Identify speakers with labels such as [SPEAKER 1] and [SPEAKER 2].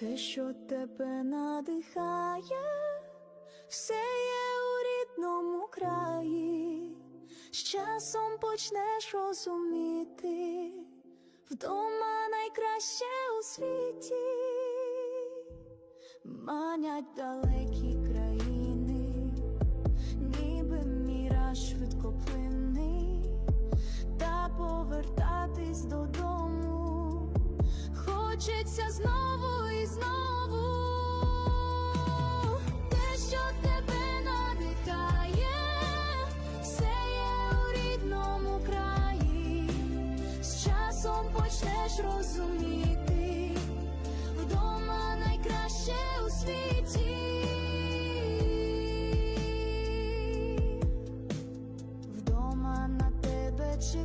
[SPEAKER 1] те, що тебе надихає, все є у рідному краї, з часом почнеш розуміти, вдома найкраще у світі, манять далекі країни, ніби міраж швидкоплинний, та повертатись додому. Хочеться знову будеш розуміти, вдома найкраще у світі, вдома на тебе чи.